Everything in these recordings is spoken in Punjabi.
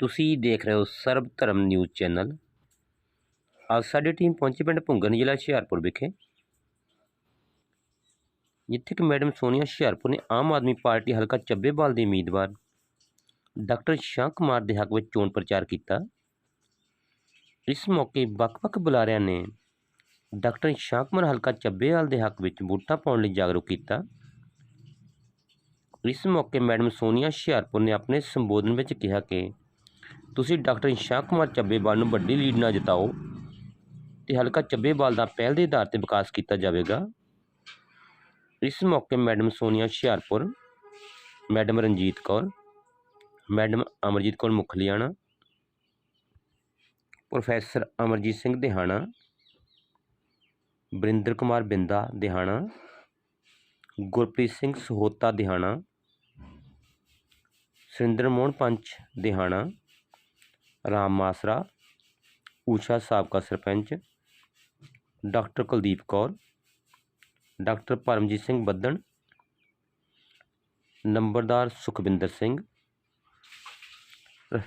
ਤੁਸੀਂ ਦੇਖ ਰਹੇ ਹੋ ਸਰਬ ਧਰਮ ਨਿਊਜ਼ ਚੈਨਲ। ਅੱਜ ਸਾਡੀ ਟੀਮ ਪਹੁੰਚੀ ਪਿੰਡ ਭੁੰਗਨ ਜ਼ਿਲ੍ਹਾ ਹੁਸ਼ਿਆਰਪੁਰ ਵਿਖੇ। ਜਿੱਥੇ ਕਿ ਮੈਡਮ ਸੋਨੀਆ ਹੁਸ਼ਿਆਰਪੁਰ ਨੇ ਆਮ ਆਦਮੀ ਪਾਰਟੀ ਹਲਕਾ ਚੱਬੇਵਾਲ ਦੇ ਉਮੀਦਵਾਰ ਡਾਕਟਰ ਸ਼ਾਂ ਕੁਮਾਰ ਦੇ ਹੱਕ ਵਿੱਚ ਚੋਣ ਪ੍ਰਚਾਰ ਕੀਤਾ। ਇਸ ਮੌਕੇ ਵੱਖ-ਵੱਖ ਬੁਲਾਰਿਆਂ ਨੇ ਡਾਕਟਰ ਸ਼ਾਂ ਕੁਮਾਰ ਹਲਕਾ ਚੱਬੇਵਾਲ ਦੇ ਹੱਕ ਵਿੱਚ ਵੋਟਾਂ ਪਾਉਣ ਲਈ ਜਾਗਰੂਕ ਕੀਤਾ। ਇਸ ਮੌਕੇ ਮੈਡਮ ਸੋਨੀਆ ਹੁਸ਼ਿਆਰਪੁਰ ਨੇ ਆਪਣੇ ਸੰਬੋਧਨ ਵਿੱਚ ਕਿਹਾ ਕਿ ਤੁਸੀਂ ਡਾਕਟਰ ਸ਼ਾਹ ਕੁਮਾਰ ਚੱਬੇਵਾਲ ਨੂੰ ਵੱਡੀ ਲੀਡ ਨਾਲ ਜਿਤਾਓ ਤੇ ਹਲਕਾ ਚੱਬੇਵਾਲ ਦਾ ਪਹਿਲ ਦੇ ਆਧਾਰ ਤੇ ਵਿਕਾਸ ਕੀਤਾ ਜਾਵੇਗਾ। ਇਸ ਮੌਕੇ madam Sonia Hoshiarpur, madam Ranjit Kaur, madam Amarjit Kaur Mukhliana, professor Amarjit Singh Dihana, Barinder Kumar Binda Dihana, Gurpreet Singh Sahota Dihana Surinder Mohan panch Dihana Ram Masra Usha ਸਾਬਕਾ ਸਰਪੰਚ ਡਾਕਟਰ ਕੁਲਦੀਪ ਕੌਰ ਡਾਕਟਰ ਪਰਮਜੀਤ ਸਿੰਘ ਬੱਦਣ ਨੰਬਰਦਾਰ ਸੁਖਵਿੰਦਰ ਸਿੰਘ ਰ-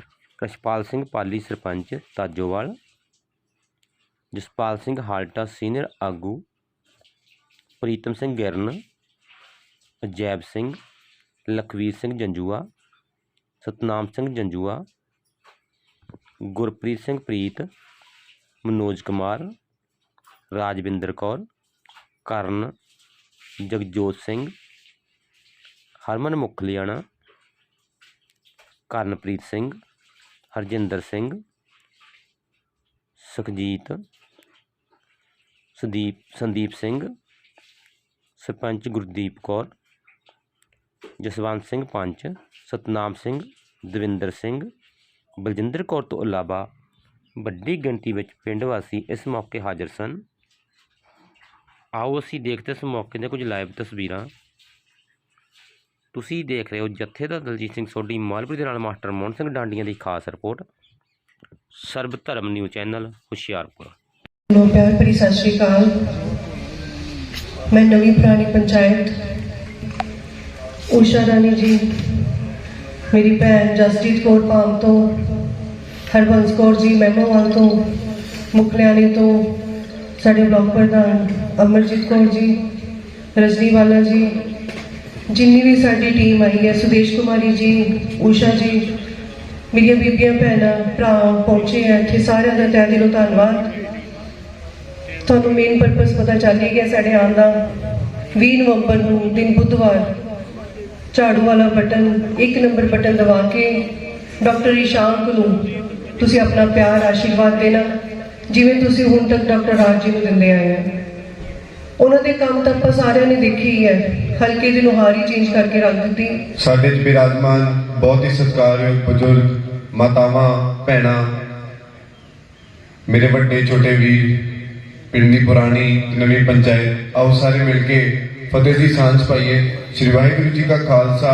ਰਸ਼ਪਾਲ ਸਿੰਘ ਪਾਲੀ ਸਰਪੰਚ ਤਾਜੋਵਾਲ ਜਸਪਾਲ ਸਿੰਘ ਹਾਲਟਾ ਸੀਨੀਅਰ ਆਗੂ ਪ੍ਰੀਤਮ ਸਿੰਘ ਗਿਰਨ ਅਜੈਬ ਸਿੰਘ ਲਖਵੀਰ ਸਿੰਘ ਜੰਜੂਆ ਸਤਨਾਮ ਸਿੰਘ ਜੰਜੂਆ ਗੁਰਪ੍ਰੀਤ ਸਿੰਘ ਪ੍ਰੀਤ, ਮਨੋਜ ਕੁਮਾਰ, ਰਾਜਵਿੰਦਰ ਕੌਰ, ਕਰਨ ਜਗਜੋਤ ਸਿੰਘ, ਹਰਮਨ ਮੁਖਲੀਆਣਾ, ਕਰਨਪ੍ਰੀਤ ਸਿੰਘ, ਹਰਜਿੰਦਰ ਸਿੰਘ, ਸੁਖਜੀਤ, ਸੰਦੀਪ ਸੰਦੀਪ ਸਿੰਘ, ਸਰਪੰਚ ਗੁਰਦੀਪ ਕੌਰ, ਜਸਵੰਤ ਸਿੰਘ ਪੰਚ, ਸਤਨਾਮ ਸਿੰਘ, ਦਵਿੰਦਰ ਸਿੰਘ ਬਲਜਿੰਦਰ ਕੌਰ ਤੋਂ ਇਲਾਵਾ ਵੱਡੀ ਗਿਣਤੀ ਵਿੱਚ ਪਿੰਡ ਵਾਸੀ ਇਸ ਮੌਕੇ ਹਾਜ਼ਰ ਸਨ। ਆਓ ਅਸੀਂ ਦੇਖਦੇ ਇਸ ਮੌਕੇ ਦੀਆਂ ਕੁਝ ਲਾਈਵ ਤਸਵੀਰਾਂ। ਤੁਸੀਂ ਦੇਖ ਰਹੇ ਹੋ ਜਥੇਦਾਰ ਦਲਜੀਤ ਸਿੰਘ ਸੋਢੀ, ਮਾਲਪੁਰ ਦੇ ਨਾਲ ਮਾਸਟਰ ਮੋਹਨ ਸਿੰਘ ਡਾਂਡੀਆਂ ਦੀ ਖਾਸ ਰਿਪੋਰਟ। ਸਰਬ ਧਰਮ ਨਿਊ ਚੈਨਲ, ਹੁਸ਼ਿਆਰਪੁਰ। ਨੂੰ ਪਿਆਰ ਭਰੀ ਸਤਿ ਸ਼੍ਰੀ ਅਕਾਲ। ਮੈਂ ਨਵੀਂ ਪੁਰਾਣੀ ਪੰਚਾਇਤ ਊਸ਼ਾ ਰਾਣੀ ਜੀ ਮੇਰੀ ਭੈਣ ਜਸਜੀਤ ਕੌਰ ਪਾਮ ਤੋਂ, ਹਰਬੰਸ ਕੌਰ ਜੀ ਮਹਿਮੋਵਾਲ ਤੋਂ, ਮੁਖਲਿਆਣੀ ਤੋਂ, ਸਾਡੇ ਬਲਾਕ ਪ੍ਰਧਾਨ ਅਮਰਜੀਤ ਕੌਰ ਜੀ, ਰਜਨੀ ਵਾਲਾ ਜੀ, ਜਿੰਨੀ ਵੀ ਸਾਡੀ ਟੀਮ ਆਈ ਹੈ, ਸੁਦੇਸ਼ ਕੁਮਾਰੀ ਜੀ, ਊਸ਼ਾ ਜੀ, ਮੇਰੀਆਂ ਬੀਬੀਆਂ, ਭੈਣਾਂ ਭਰਾ ਪਹੁੰਚੇ ਆ ਇੱਥੇ, ਸਾਰਿਆਂ ਦਾ ਤਹਿ ਦਿਲੋਂ ਧੰਨਵਾਦ। ਤੁਹਾਨੂੰ ਮੇਨ ਪਰਪਸ ਪਤਾ ਚੱਲ ਹੀ ਗਿਆ ਸਾਡੇ ਆਉਣ ਦਾ। 20 ਨਵੰਬਰ ਨੂੰ, ਦਿਨ ਬੁੱਧਵਾਰ ਝਾੜੂ ਵਾਲਾ ਬਟਨ, ਇੱਕ ਨੰਬਰ ਬਟਨ ਦਬਾ ਕੇ ਡਾਕਟਰ ਇਸ਼ਾਂਕ ਨੂੰ ਤੁਸੀਂ ਆਪਣਾ ਪਿਆਰ ਆਸ਼ੀਰਵਾਦ ਦੇਣਾ, ਜਿਵੇਂ ਤੁਸੀਂ ਹੁਣ ਤੱਕ ਡਾਕਟਰ ਰਾਜ ਜੀ ਨੂੰ ਦਿੰਦੇ ਆਏ ਆ ਉਹਨਾਂ ਦੇ ਕੰਮ ਤਾਂ ਆਪਾਂ ਸਾਰਿਆਂ ਨੇ ਦੇਖੀ ਹੀ ਹੈ। ਹਲਕੇ ਦੀ ਨੁਹਾਰੀ ਚੇਂਜ ਕਰਕੇ ਰੱਖ ਦਿੱਤੀ। ਸਾਡੇ 'ਚ ਬਿਰਾਜਮਾਨ ਬਹੁਤ ਹੀ ਸਤਿਕਾਰਯੋਗ ਬਜ਼ੁਰਗ, ਮਾਤਾਵਾਂ, ਭੈਣਾਂ, ਮੇਰੇ ਵੱਡੇ, ਛੋਟੇ ਵੀਰ, ਪਿੰਡ ਦੀ ਪੁਰਾਣੀ ਨਵੀਂ ਪੰਚਾਇਤ, ਆਓ ਸਾਰੇ ਮਿਲ ਕੇ ਫਤਿਹ ਦੀ ਸਾਂਝ ਪਾਈਏ। ਸ੍ਰੀ ਵਾਹਿਗੁਰੂ ਜੀ ਕਾ ਖਾਲਸਾ,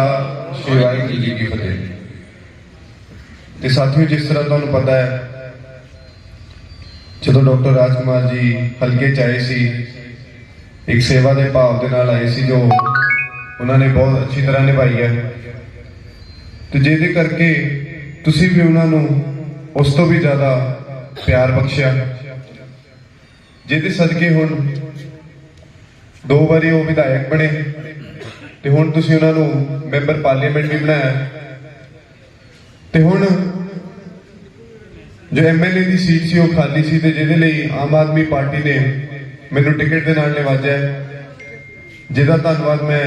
ਸ੍ਰੀ ਵਾਹਿਗੁਰੂ ਜੀ ਕੀ ਫਤਿਹ। ਤੇ ਸਾਥੀਓ, ਜਿਸ ਤਰ੍ਹਾਂ ਤੁਹਾਨੂੰ ਪਤਾ ਹੈ, ਜਦੋਂ ਡਾਕਟਰ ਰਾਜਕੁਮਾਰ ਜੀ ਹਲਕੇ ਚ ਆਏ ਸੀ, ਇੱਕ ਸੇਵਾ ਦੇ ਭਾਵ ਦੇ ਨਾਲ ਆਏ ਸੀ ਜੋ ਉਹਨਾਂ ਨੇ ਬਹੁਤ ਅੱਛੀ ਤਰ੍ਹਾਂ ਨਿਭਾਈ ਹੈ। ਤੇ ਜਿਹਦੇ ਕਰਕੇ ਤੁਸੀਂ ਵੀ ਉਹਨਾਂ ਨੂੰ ਉਸ ਤੋਂ ਵੀ ਜ਼ਿਆਦਾ ਪਿਆਰ ਬਖਸ਼ਿਆ। ਜਿਹਦੇ ਸਦਕੇ ਹੁਣ ਦੋ ਵਾਰੀ ਉਹ ਵਿਧਾਇਕ ਬਣੇ। ਤੇ ਹੁਣ ਤੁਸੀਂ ਉਹਨਾਂ ਨੂੰ ਮੈਂਬਰ ਪਾਰਲੀਮੈਂਟ ਵੀ ਬਣਾਇਆ। ਤੇ ਹੁਣ ਜੋ ਐਮਐਲਏ ਦੀ ਸੀਟ ਸੀ, ਉਹ ਖਾਲੀ ਸੀ ਤੇ ਜਿਹਦੇ ਲਈ ਆਮ ਆਦਮੀ ਪਾਰਟੀ ਨੇ ਮੈਨੂੰ ਟਿਕਟ ਦੇ ਨਾਲ ਨਿਵਾਜਿਆ ਜਿਹਦਾ ਧੰਨਵਾਦ ਮੈਂ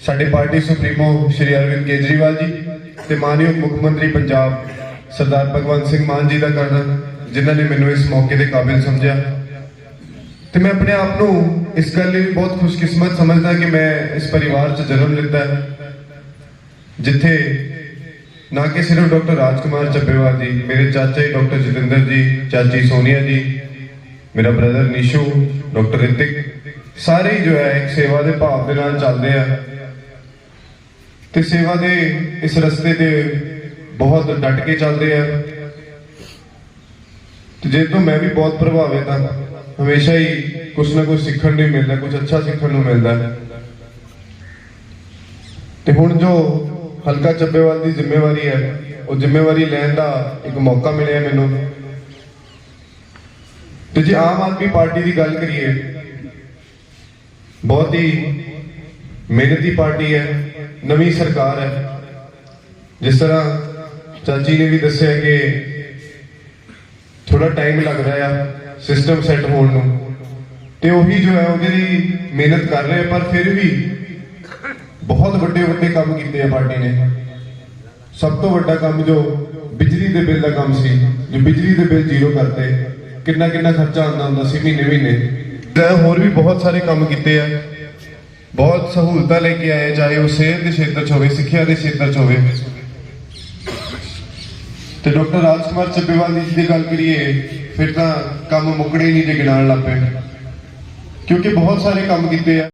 ਸਾਡੇ ਪਾਰਟੀ ਸੁਪਰੀਮੋ ਸ਼੍ਰੀ ਅਰਵਿੰਦ ਕੇਜਰੀਵਾਲ ਜੀ ਤੇ ਮਾਨਯੋਗ ਮੁੱਖ ਮੰਤਰੀ ਪੰਜਾਬ ਸਰਦਾਰ ਭਗਵੰਤ ਸਿੰਘ ਮਾਨ ਜੀ ਦਾ ਕਰਨਾ, ਜਿਨ੍ਹਾਂ ਨੇ ਮੈਨੂੰ ਇਸ ਮੌਕੇ ਦੇ ਕਾਬਿਲ ਸਮਝਿਆ। ਤੇ ਮੈਂ ਆਪਣੇ ਆਪ ਨੂੰ ਇਸ ਗੱਲ ਲਈ ਬਹੁਤ ਖੁਸ਼ਕਿਸਮਤ ਸਮਝਦਾ ਕਿ ਮੈਂ ਇਸ ਪਰਿਵਾਰ 'ਚ ਜਨਮ ਲਿੱਤਾ ਜਿੱਥੇ ਨਾ ਕਿ ਸਿਰਫ ਡਾਕਟਰ ਰਾਜਕੁਮਾਰ ਚੱਬੇਵਾਲ ਜੀ, ਮੇਰੇ ਚਾਚਾ ਜੀ ਡਾਕਟਰ ਜਤਿੰਦਰ ਜੀ, ਚਾਚੀ ਸੋਨੀਆ ਜੀ, ਮੇਰਾ ਬ੍ਰਦਰ ਨਿਸ਼ੂ, ਡਾਕਟਰ ਰਿਤਿਕ, ਸਾਰੇ ਹੀ ਜੋ ਹੈ ਇੱਕ ਸੇਵਾ ਦੇ ਭਾਵ ਦੇ ਨਾਲ ਚੱਲਦੇ ਆ। ਤੇ ਸੇਵਾ ਦੇ ਇਸ ਰਸਤੇ ਤੇ ਬਹੁਤ ਡਟ ਕੇ ਚੱਲਦੇ ਆ। ਤੇ ਜੇ ਤੋਂ ਮੈਂ ਵੀ ਬਹੁਤ ਪ੍ਰਭਾਵਿਤ ਹਾਂ ਹਮੇਸ਼ਾ ਹੀ ਕੁਝ ਨਾ ਕੁਝ ਸਿੱਖਣ ਨੂੰ ਮਿਲਦਾ ਕੁਝ ਅੱਛਾ ਸਿੱਖਣ ਨੂੰ ਮਿਲਦਾ ਹੈ। ਤੇ ਹੁਣ ਜੋ ਹਲਕਾ ਚੱਬੇਵਾਲ ਦੀ ਜ਼ਿੰਮੇਵਾਰੀ ਹੈ, ਉਹ ਜ਼ਿੰਮੇਵਾਰੀ ਲੈਣ ਦਾ ਇੱਕ ਮੌਕਾ ਮਿਲਿਆ ਮੈਨੂੰ। ਤੇ ਜੇ ਆਮ ਆਦਮੀ ਪਾਰਟੀ ਦੀ ਗੱਲ ਕਰੀਏ, ਬਹੁਤ ਹੀ ਮਿਹਨਤੀ ਪਾਰਟੀ ਹੈ, ਨਵੀਂ ਸਰਕਾਰ ਹੈ। ਜਿਸ ਤਰ੍ਹਾਂ ਚਾਚੀ ਨੇ ਵੀ ਦੱਸਿਆ ਕਿ ਥੋੜਾ ਟਾਈਮ ਲੱਗਦਾ ਆ। ਸਿਸਟਮ ਸੈੱਟ ਹੋਣ ਨੂੰ। ਤੇ ਉਹੀ ਜੋ ਹੈ, ਉਹਦੇ ਲਈ ਮਿਹਨਤ ਕਰ ਰਹੇ ਪਰ ਫਿਰ ਵੀ ਬਹੁਤ ਵੱਡੇ ਵੱਡੇ ਕੰਮ ਕੀਤੇ ਆ ਪਾਰਟੀ ਨੇ। ਸਭ ਤੋਂ ਵੱਡਾ ਕੰਮ ਜੋ ਬਿਜਲੀ ਦੇ ਬਿੱਲ ਦਾ ਕੰਮ ਸੀ, ਜੋ ਬਿਜਲੀ ਦੇ ਬਿੱਲ ਜ਼ੀਰੋ ਕਰਤੇ, ਕਿੰਨਾ ਕਿੰਨਾ ਖਰਚਾ ਆਉਂਦਾ ਹੁੰਦਾ ਸੀ ਮਹੀਨੇ ਮਹੀਨੇ। ਤੇ ਹੋਰ ਵੀ ਬਹੁਤ ਸਾਰੇ ਕੰਮ ਕੀਤੇ ਆ। ਬਹੁਤ ਸਹੂਲਤਾਂ ਲੈ ਕੇ ਆਏ, ਚਾਹੇ ਉਹ ਸਿਹਤ ਦੇ ਖੇਤਰ 'ਚ ਹੋਵੇ, ਸਿੱਖਿਆ ਦੇ ਖੇਤਰ 'ਚ ਹੋਵੇ। ਤੇ ਡਾਕਟਰ ਰਾਜ ਕੁਮਾਰ ਚੱਬੇਵਾਲ ਜੀ ਦੀ ਗੱਲ ਕਰੀਏ, ਫਿਰ ਤਾਂ ਕੰਮ ਮੁੱਕਣੇ ਨਹੀਂ ਦੇ ਗਿਣਾਉਣ ਲੱਗ ਪਏ। ਕਿਉਂਕਿ ਬਹੁਤ ਸਾਰੇ ਕੰਮ ਕੀਤੇ ਆ।